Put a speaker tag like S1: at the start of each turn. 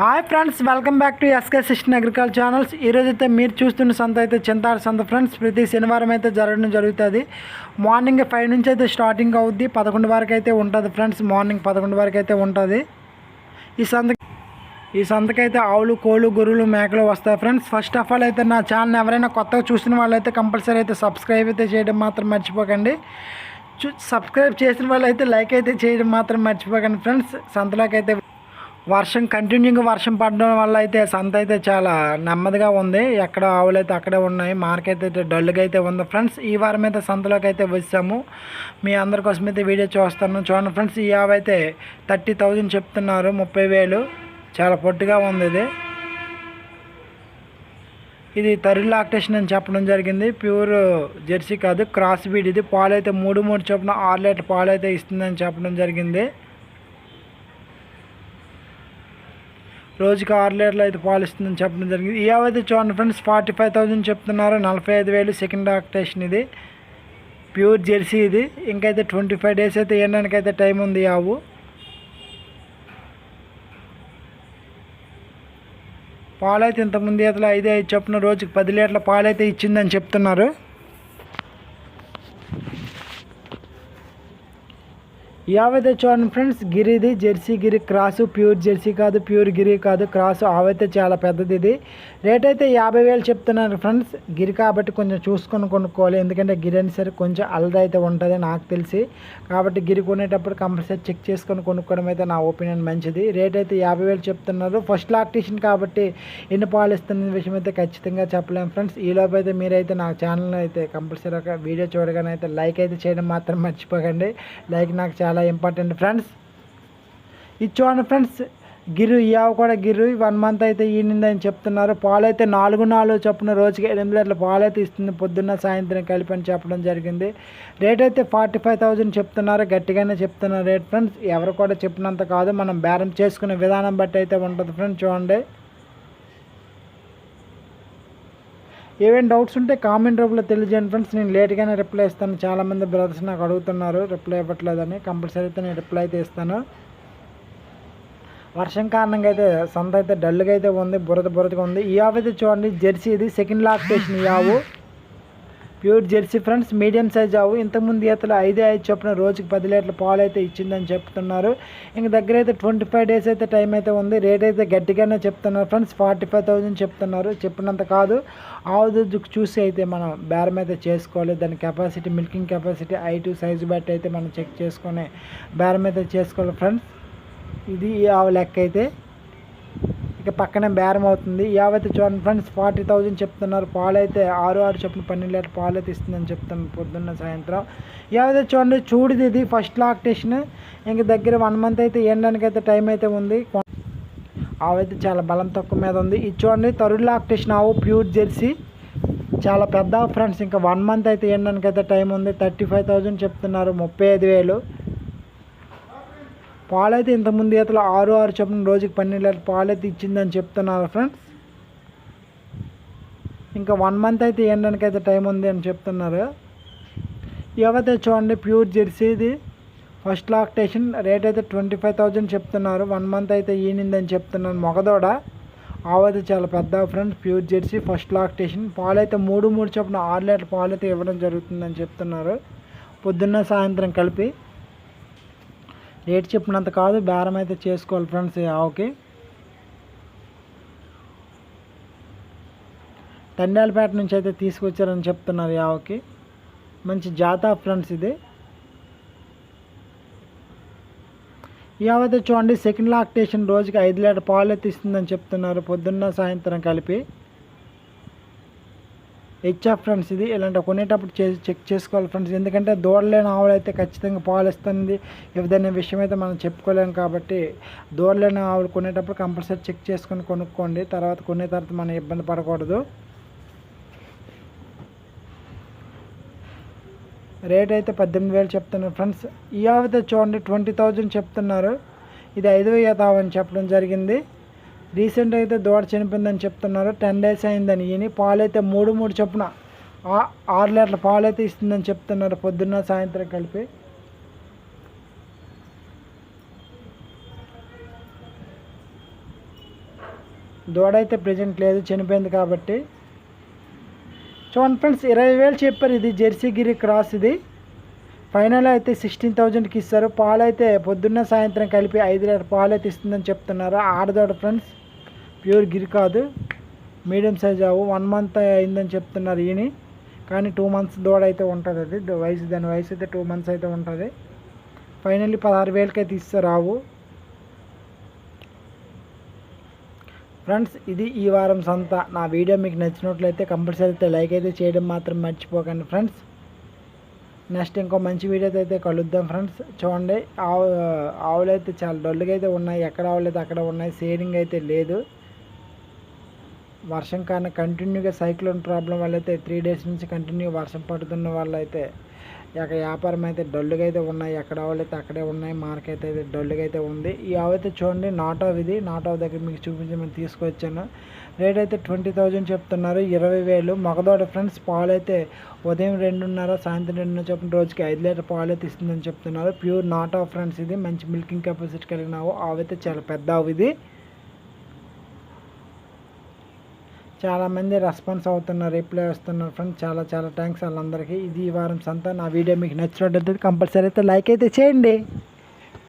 S1: Hi friends welcome back to SK Sistan agriculture channels ఈరోజు అయితే మీరు చూస్తున్న సంత అయితే చింతాడు సంత ఫ్రెండ్స్ ప్రతి శనివారం అయితే జరగడం జరుగుతుంది. మార్నింగ్ ఫైవ్ నుంచి అయితే స్టార్టింగ్ అవుద్ది. పదకొండు వరకు అయితే ఉంటుంది ఫ్రెండ్స్ మార్నింగ్ పదకొండు వరకు అయితే ఉంటుంది. ఈ సంత ఈ సంతకైతే ఆవులు కోళ్ళు గొర్రెలు మేకలు వస్తాయి ఫ్రెండ్స్ ఫస్ట్ ఆఫ్ ఆల్ అయితే నా ఛానల్ ఎవరైనా కొత్తగా చూసిన వాళ్ళైతే కంపల్సరీ అయితే సబ్స్క్రైబ్ అయితే చేయడం మాత్రం మర్చిపోకండి. చూ సబ్స్క్రైబ్ చేసిన వాళ్ళు అయితే లైక్ అయితే చేయడం మాత్రం మర్చిపోకండి ఫ్రెండ్స్ సంతలోకి అయితే వర్షం కంటిన్యూగా వర్షం పడడం వల్ల అయితే సంత అయితే చాలా నెమ్మదిగా ఉంది. ఎక్కడ ఆవులు అయితే అక్కడే ఉన్నాయి. మార్కెట్ అయితే డల్గా అయితే ఉంది. ఫ్రెండ్స్ ఈ వారం అయితే సంతలోకి అయితే వచ్చాము. మీ అందరి కోసం అయితే వీడియో చూస్తాను. చూడండి ఫ్రెండ్స్ ఈ ఆవు అయితే థర్టీ థౌజండ్ చెప్తున్నారు. ముప్పై వేలు. చాలా పొట్టిగా ఉంది ఇది. ఇది తరి లాక్టేషన్ అని చెప్పడం జరిగింది. ప్యూర్ జెర్సీ కాదు క్రాస్ బీడ్ ఇది. పాలు అయితే మూడు మూడు చొప్పున ఆరు లీటర్ పాలు అయితే ఇస్తుందని చెప్పడం జరిగింది. రోజుకి ఆరు లీటర్లు అయితే పాలిస్తుందని చెప్పడం జరిగింది. ఈ అయితే చూడండి ఫ్రెండ్స్ ఫార్టీ ఫైవ్ థౌజండ్ చెప్తున్నారు. నలభై ఐదు వేలు సెకండ్ ఆక్టేషన్ ఇది. ప్యూర్ జెర్సీ ఇది. ఇంకైతే ట్వంటీ ఫైవ్ డేస్ అయితే ఎండడానికి అయితే టైం ఉంది ఈ ఆవు. పాలైతే ఇంతకుముందు అయితే ఐదు ఐదు చొప్పున రోజుకి పది లీటర్ల పాలైతే ఇచ్చిందని చెప్తున్నారు. యావైతే చూడండి friends గిరిది Jersey Gir cross pure Jersey కాదు ప్యూర్ గిరి కాదు క్రాసు అవైతే చాలా పెద్దది ఇది రేట్ అయితే యాభై వేలు చెప్తున్నారు ఫ్రెండ్స్. గిరి కాబట్టి కొంచెం చూసుకొని కొనుక్కోవాలి. ఎందుకంటే గిరి అని సరే కొంచెం అల్లరి అయితే ఉంటుంది నాకు తెలిసి. కాబట్టి గిరి కొనేటప్పుడు కంపల్సరీ చెక్ చేసుకొని కొనుక్కోవడం అయితే నా ఒపీనియన్ మంచిది. రేట్ అయితే యాభై వేలు చెప్తున్నారు. ఫస్ట్ లాక్టేషన్ కాబట్టి ఎన్ని పాలు ఇస్తున్న విషయం అయితే ఖచ్చితంగా చెప్పలేము ఫ్రెండ్స్. ఈలోపు అయితే మీరైతే నా ఛానల్ అయితే కంపల్సరీ ఒక వీడియో చూడగానే అయితే లైక్ అయితే చేయడం మాత్రం మర్చిపోకండి. లైక్ నాకు చాలా ఇంపార్టెంట్ ఫ్రెండ్స్ ఇది చూడండి ఫ్రెండ్స్ గిరు ఈ ఆవు కూడా గిరు. వన్ మంత్ అయితే ఈనిందని చెప్తున్నారు. పాలు అయితే నాలుగు నాలుగు చొప్పున రోజుకి ఎనిమిది లీటర్ల పాలు అయితే ఇస్తుంది. పొద్దున్న సాయంత్రం కలిపి అని చెప్పడం జరిగింది. రేట్ అయితే ఫార్టీ ఫైవ్ థౌజండ్ చెప్తున్నారు. గట్టిగానే చెప్తున్నారు రేట్ ఫ్రెండ్స్ ఎవరు కూడా చెప్పినంత కాదు. మనం బేరం చేసుకునే విధానం బట్టి అయితే ఉంటుంది ఫ్రెండ్స్ చూడండి. ఏవైనా డౌట్స్ ఉంటే కామెంట్ రూపంలో తెలియజేయండి ఫ్రెండ్స్ నేను లేట్గానే రిప్లై ఇస్తాను. చాలామంది బ్రదర్స్ నాకు అడుగుతున్నారు రిప్లై ఇవ్వట్లేదని. కంపల్సరీ అయితే నేను రిప్లై అయితే ఇస్తాను. వర్షం కారణంగా అయితే సంత అయితే డల్గా అయితే ఉంది బురద బురదగా ఉంది. ఈ ఆవు అయితే చూడండి జెర్సీ ఇది. సెకండ్ లాక్టేషన్ ఈ ఆవు. Pure Jersey friends medium size ఆవు. ఇంతకుముందు ఈతలు ఐదే ఐదు చొప్పున రోజుకి పది లీటర్ల పాలు అయితే ఇచ్చిందని చెప్తున్నారు. ఇంక దగ్గర అయితే ట్వంటీ ఫైవ్ డేస్ అయితే టైం అయితే ఉంది. రేట్ అయితే గట్టిగానే చెప్తున్నారు ఫ్రెండ్స్. ఫార్టీ ఫైవ్ థౌజండ్ చెప్తున్నారు. చెప్పినంత కాదు. ఆవు చూసి అయితే మనం బేరం అయితే చేసుకోవాలి. దాని కెపాసిటీ మిల్కింగ్ కెపాసిటీ ఐటు సైజు బట్టి అయితే మనం చెక్ చేసుకొని బేరం అయితే చేసుకోవాలి ఫ్రెండ్స్. ఇది ఈ ఆవు లెక్క అయితే. పక్కనే బేరం అవుతుంది. యావైతే చూడండి ఫ్రెండ్స్ ఫార్టీ థౌజండ్ చెప్తున్నారు. పాలు అయితే ఆరు ఆరు చెప్పిన పన్నెండు లీటర్ పాలు అయితే ఇస్తుందని చెప్తాను పొద్దున్న సాయంత్రం. యావైతే చూడండి చూడిది ఇది ఫస్ట్ లాక్టేషన్ ఇంక దగ్గర వన్ మంత్ అయితే ఎండడానికి అయితే టైం అయితే ఉంది. ఆవైతే చాలా బలం తక్కువ మీద ఉంది. ఇది చూడండి తరుడు లాక్టేషన్ ఆవు ప్యూర్ జెర్సీ. చాలా పెద్ద ఫ్రెండ్స్ ఇంకా వన్ మంత్ అయితే ఎండడానికి అయితే టైం ఉంది. థర్టీ ఫైవ్ థౌజండ్ చెప్తున్నారు. ముప్పై ఐదు వేలు. పాలైతే ఇంతకుముందు ఈతలు ఆరు ఆరు చొప్పున రోజుకి పన్నెండు లీటర్ పాలైతే ఇచ్చిందని చెప్తున్నారు ఫ్రెండ్స్ ఇంకా వన్ మంత్ అయితే ఎండడానికి అయితే టైం ఉంది అని చెప్తున్నారు. ఏవైతే చూడండి ప్యూర్ జెర్సీది ఫస్ట్ లాక్టేషన్ రేట్ అయితే ట్వంటీ ఫైవ్ థౌజండ్ చెప్తున్నారు. వన్ మంత్ అయితే ఈనిందని చెప్తున్నాను మొగదోడ. ఆవైతే చాలా పెద్ద friends pure jersey first lactation పాలు అయితే మూడు మూడు చొప్పున ఆరు లీటర్ పాలు అయితే ఇవ్వడం జరుగుతుందని చెప్తున్నారు. పొద్దున్న సాయంత్రం కలిపి రేట్ చెప్పినంత కాదు బేరం అయితే చేసుకోవాలి ఫ్రెండ్స్. ఈ ఆవుకి తండ్యాలపేట నుంచి అయితే తీసుకొచ్చారని చెప్తున్నారు. ఈ ఆవుకి మంచి జాతా ఫ్రెండ్స్ ఇది. ఈ ఆవు అయితే చూడండి సెకండ్ లాక్టేషన్ రోజుకి ఐదు లీటర్ పాలు అయితే ఇస్తుందని చెప్తున్నారు. పొద్దున్న సాయంత్రం కలిపి. హెచ్ఎఫ్ ఫ్రెండ్స్ ఇది. ఇలాంటి కొనేటప్పుడు చేసి చెక్ చేసుకోవాలి ఫ్రెండ్స్ ఎందుకంటే దూడలేని ఆవులు అయితే ఖచ్చితంగా పాలు ఇస్తుంది ఏదైనా విషయం అయితే మనం చెప్పుకోలేము కాబట్టి దూడలేని ఆవులు కొనేటప్పుడు కంపల్సరీ చెక్ చేసుకొని కొనుక్కోండి. తర్వాత కొనే తర్వాత మనం ఇబ్బంది పడకూడదు. రేట్ అయితే పద్దెనిమిది వేలు చెప్తున్నారు ఫ్రెండ్స్ ఈ ఆవు చూడండి ట్వంటీ థౌజండ్ చెప్తున్నారు. ఇది ఐదు వేల అని చెప్పడం జరిగింది. రీసెంట్ అయితే దూడ చనిపోయిందని చెప్తున్నారు. టెన్ డేస్ అయిందని. ఈయన పాలు అయితే మూడు మూడు చొప్పున ఆ- ఆరు లీటర్ల పాలు అయితే ఇస్తుందని చెప్తున్నారు పొద్దున్న సాయంత్రం కలిపి. దూడ అయితే ప్రజెంట్ లేదు చనిపోయింది కాబట్టి. చూడండి ఫ్రెండ్స్ ఇరవై వేలు చెప్పారు ఇది జెర్సీ గిరి క్రాస్ ఇది. ఫైనల్ అయితే సిక్స్టీన్ థౌజండ్కి ఇస్తారు. పాలు అయితే పొద్దున్న సాయంత్రం కలిపి ఐదు లీటర్ పాలు అయితే ఇస్తుందని చెప్తున్నారు. ఆడదోడ ఫ్రెండ్స్ ప్యూర్ గిరి కాదు. మీడియం సైజ్ ఆవు. వన్ మంత్ అయిందని చెప్తున్నారు ఈయన. కానీ టూ మంత్స్ దూడ అయితే ఉంటుంది అది. వయసు దాని వయసు అయితే టూ మంత్స్ అయితే ఉంటుంది. ఫైనల్లీ పదహారు వేలకి అయితే ఇస్తారు ఆవు. ఫ్రెండ్స్ ఇది ఈ వారం సంత. నా వీడియో మీకు నచ్చినట్లయితే కంపల్సరీ అయితే లైక్ అయితే చేయడం మాత్రం మర్చిపోకండి ఫ్రెండ్స్. నెక్స్ట్ ఇంకో మంచి వీడియోతో అయితే కలుద్దాం ఫ్రెండ్స్. చూడండి ఆవు ఆవులు అయితే చాలా డల్లుగా అయితే ఉన్నాయి. ఎక్కడ ఆవులు అయితే అక్కడ ఉన్నాయి సేడింగ్ అయితే లేదు. వర్షం కారణం కంటిన్యూగా సైక్లోన్ ప్రాబ్లం వల్ల అయితే త్రీ డేస్ నుంచి కంటిన్యూ వర్షం పడుతున్న వల్ల అయితే యొక్క వ్యాపారం అయితే డల్లుగా అయితే ఉన్నాయి. ఎక్కడ వాళ్ళైతే అక్కడే ఉన్నాయి మార్కెట్ అయితే డల్లుగా అయితే ఉంది. ఈ అవైతే అయితే చూడండి నాటో ఇది. నాటో దగ్గర మీకు చూపించమని తీసుకొచ్చాను. రేట్ అయితే ట్వంటీ థౌజండ్ చెప్తున్నారు. ఇరవై వేలు. మగదోడ ఫ్రెండ్స్ పాలు అయితే ఉదయం రెండున్నర సాయంత్రం రెండున్నర చెప్పిన రోజుకి ఐదు లీటర్ పాలు అయితే ఇస్తుందని చెప్తున్నారు. ప్యూర్ నాటో ఫ్రెండ్స్ ఇది. మంచి మిల్కింగ్ కెపాసిటీ కలిగిన ఆవు. చాలా పెద్ద ఆవు ఇది. చాలామంది రెస్పాన్స్ అవుతున్నారు రిప్లై వస్తున్నారు ఫ్రెండ్స్ చాలా చాలా థ్యాంక్స్ వాళ్ళందరికీ. ఇది ఈ వారం సంత. నా వీడియో మీకు నచ్చినట్టు కంపల్సరీ అయితే లైక్ అయితే చేయండి.